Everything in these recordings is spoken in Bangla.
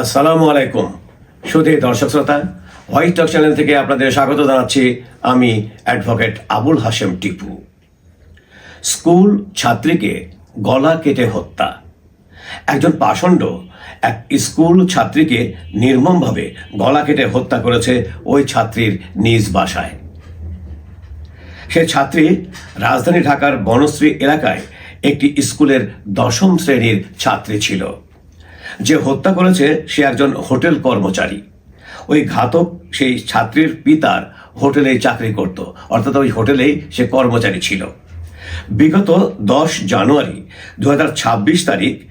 আসসালামু আলাইকুম। সুধী দর্শক শ্রোতা হোয়াইট টক চ্যানেল থেকে আপনাদের স্বাগত জানাচ্ছি আমি অ্যাডভোকেট আবুল হাশেম টিপু। স্কুল ছাত্রীকে গলা কেটে হত্যা। একজন পাষণ্ড এক স্কুল ছাত্রীকে নির্মমভাবে গলা কেটে হত্যা করেছে ওই ছাত্রীর নিজ বাসায়। সে ছাত্রী রাজধানী ঢাকার বনশ্রী এলাকায় একটি স্কুলের দশম শ্রেণির ছাত্রী ছিল। যে হত্যা করেছে, সে একজন হোটেল কর্মচারী। ওই ঘাতক সেই ছাত্রীর পিতার হোটেলেই চাকরি করত, অর্থাৎ ওই হোটেলেই সে কর্মচারী ছিল। বিগত দশ জানুয়ারি দু হাজার ছাব্বিশ তারিখ,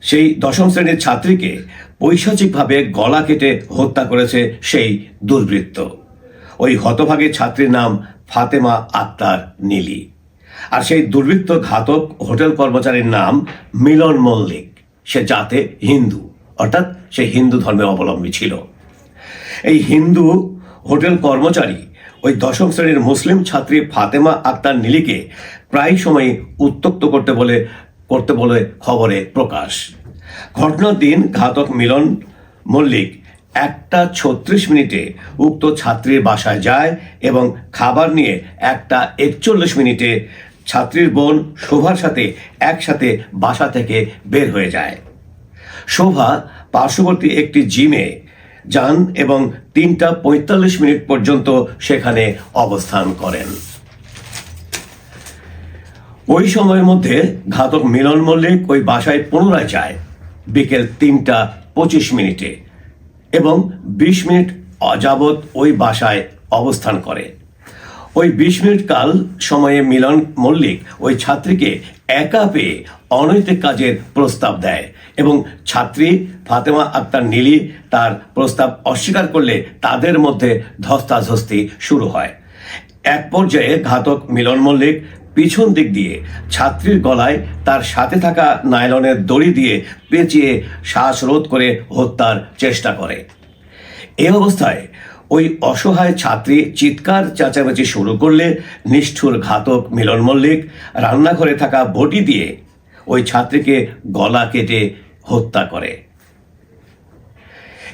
সেই দশম শ্রেণির ছাত্রীকে পৈশাচিকভাবে গলা কেটে হত্যা করেছে সেই দুর্বৃত্ত। ওই হতভাগী ছাত্রীর নাম ফাতেমা আক্তার নীলি। আর সেই দুর্বৃত্ত ঘাতক হোটেল কর্মচারীর নাম মিলন মল্লিক। সে জাতে হিন্দু, অর্থাৎ সে হিন্দু ধর্মের অবলম্বী ছিল। এই হিন্দু হোটেল কর্মচারী ওই দশম শ্রেণির মুসলিম ছাত্রী ফাতেমা আক্তার নীলিকে প্রায় সময় উত্তক্ত করতে বলে করতে বলে খবরে প্রকাশ। ঘটনার দিন ঘাতক মিলন মল্লিক একটা ছত্রিশ মিনিটে উক্ত ছাত্রীর বাসায় যায় এবং খাবার নিয়ে একটা একচল্লিশ মিনিটে ছাত্রীর বোন শোভার সাথে একসাথে বাসা থেকে বের হয়ে যায়। শোভা পার্শ্ববর্তী একটি জিমে যান এবং তিনটা পঁয়তাল্লিশ মিনিট পর্যন্ত সেখানে অবস্থান করেন। ওই সময়ের মধ্যে ঘাতক মিলন মল্লিক ওই বাসায় পুনরায় যায়, বিকেল তিনটা পঁচিশ মিনিটে এবং বিশ মিনিট অযাবৎ ওই বাসায় অবস্থান করে। ওই বিশ মিনিট কাল সময়ে মিলন মল্লিক ওই ছাত্রীকে একা পেয়ে অনৈতিক কাজের প্রস্তাব দেয় এবং ছাত্রী ফাতেমা আক্তার নীলি তার প্রস্তাব অস্বীকার করলে তাদের মধ্যে ধস্তাধস্তি শুরু হয়। এক পর্যায়ে ঘাতক মিলন মল্লিক পিছন দিক দিয়ে ছাত্রীর গলায় তার সাথে থাকা নাইলনের দড়ি দিয়ে পেঁচিয়ে শ্বাসরোধ করে হত্যার চেষ্টা করে। এই অবস্থায় ওই অসহায় ছাত্রী চিৎকার চেঁচামেচি শুরু করলে নিষ্ঠুর ঘাতক মিলন মল্লিক রান্নাঘরে থাকা বটি দিয়ে ওই ছাত্রীকে গলা কেটে হত্যা করে।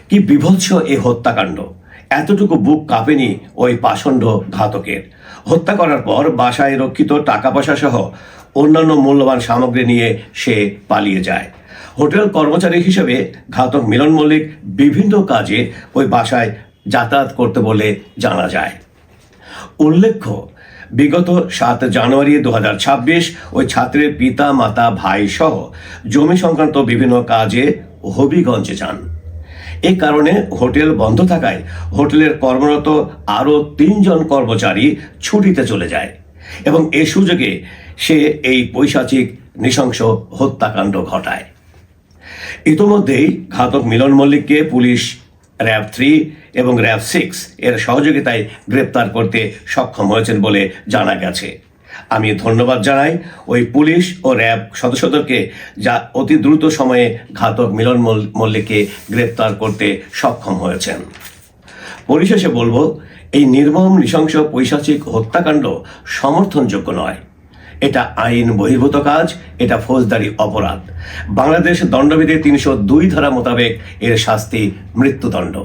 কি বিভৎস এই হত্যাকাণ্ড। এতটুকু বুক কাঁপেনি ওই পাষণ্ড ঘাতকের। হত্যা করার পর বাসায় রক্ষিত টাকা পয়সা সহ অন্যান্য মূল্যবান সামগ্রী নিয়ে সে পালিয়ে যায়। হোটেল কর্মচারী হিসেবে ঘাতক মিলন মল্লিক বিভিন্ন কাজে ওই বাসায় যাতায়াত করতে বলে জানা যায়। উল্লেখ্য, বিগত সাত জানুয়ারি দু হাজার ছাব্বিশ ওই ছাত্রের পিতা, মাতা, ভাই সহ জমি সংক্রান্ত বিভিন্ন কাজে হবিগঞ্জে যান। এ কারণে হোটেল বন্ধ থাকায় হোটেলের কর্মরত আরও তিনজন কর্মচারী ছুটিতে চলে যায় এবং এ সুযোগে সে এই পৈশাচিক নৃশংস হত্যাকাণ্ড ঘটায়। ইতোমধ্যেই ঘাতক মিলন মল্লিককে পুলিশ, র্যাব থ্রি এবং র্যাব সিক্স এর সহযোগিতায় গ্রেপ্তার করতে সক্ষম হয়েছেন বলে জানা গেছে। আমি ধন্যবাদ জানাই ওই পুলিশ ও র্যাব সদস্যদেরকে যা অতি দ্রুত সময়ে ঘাতক মিলন মল- মল্লিককে গ্রেপ্তার করতে সক্ষম হয়েছেন। পরিশেষে বলব, এই নির্মম, নৃশংস, পৈশাচিক হত্যাকাণ্ড সমর্থনযোগ্য নয়। এটা আইন বহির্ভূত কাজ, এটা ফৌজদারি অপরাধ। বাংলাদেশ দণ্ডবিধি তিনশো দুই ধারা মোতাবেক এর শাস্তি মৃত্যুদণ্ড।